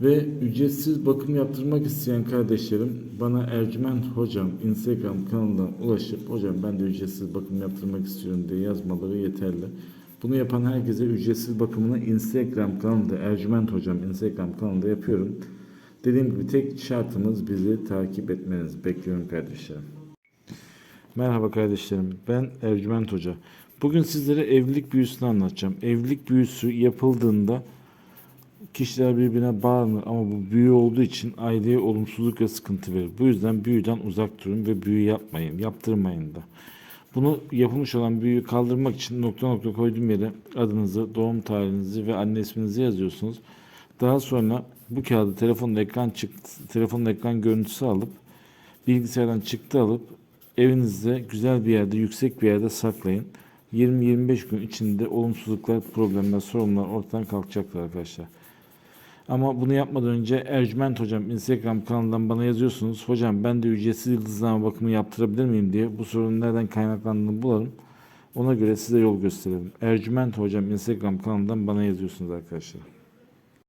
Ve ücretsiz bakım yaptırmak isteyen kardeşlerim bana Ercüment Hocam Instagram kanalından ulaşıp hocam ben de ücretsiz bakım yaptırmak istiyorum diye yazmaları yeterli. Bunu yapan herkese ücretsiz bakımını Instagram kanalında Ercüment Hocam Instagram kanalında yapıyorum. Dediğim gibi tek şartımız bizi takip etmeniz. Bekliyorum kardeşlerim. Merhaba kardeşlerim. Ben Ercüment Hoca. Bugün sizlere evlilik büyüsünü anlatacağım. Evlilik büyüsü yapıldığında kişiler birbirine bağlanır ama bu büyü olduğu için aileye olumsuzluk ve sıkıntı verir. Bu yüzden büyüden uzak durun ve büyü yapmayın, yaptırmayın da. Bunu yapılmış olan büyüyü kaldırmak için nokta nokta koyduğum yere adınızı, doğum tarihinizi ve anne isminizi yazıyorsunuz. Daha sonra bu kağıdı telefonun ekran çıktı, telefonun ekran görüntüsü alıp bilgisayardan çıktı alıp evinizde güzel bir yerde, yüksek bir yerde saklayın. 20-25 gün içinde olumsuzluklar, problemler, sorunlar ortadan kalkacaktır arkadaşlar. Ama bunu yapmadan önce Ercüment Hocam Instagram kanalından bana yazıyorsunuz. Hocam ben de ücretsiz yıldızlama bakımı yaptırabilir miyim diye bu sorunun nereden kaynaklandığını bulalım. Ona göre size yol gösterelim. Ercüment Hocam Instagram kanalından bana yazıyorsunuz arkadaşlar.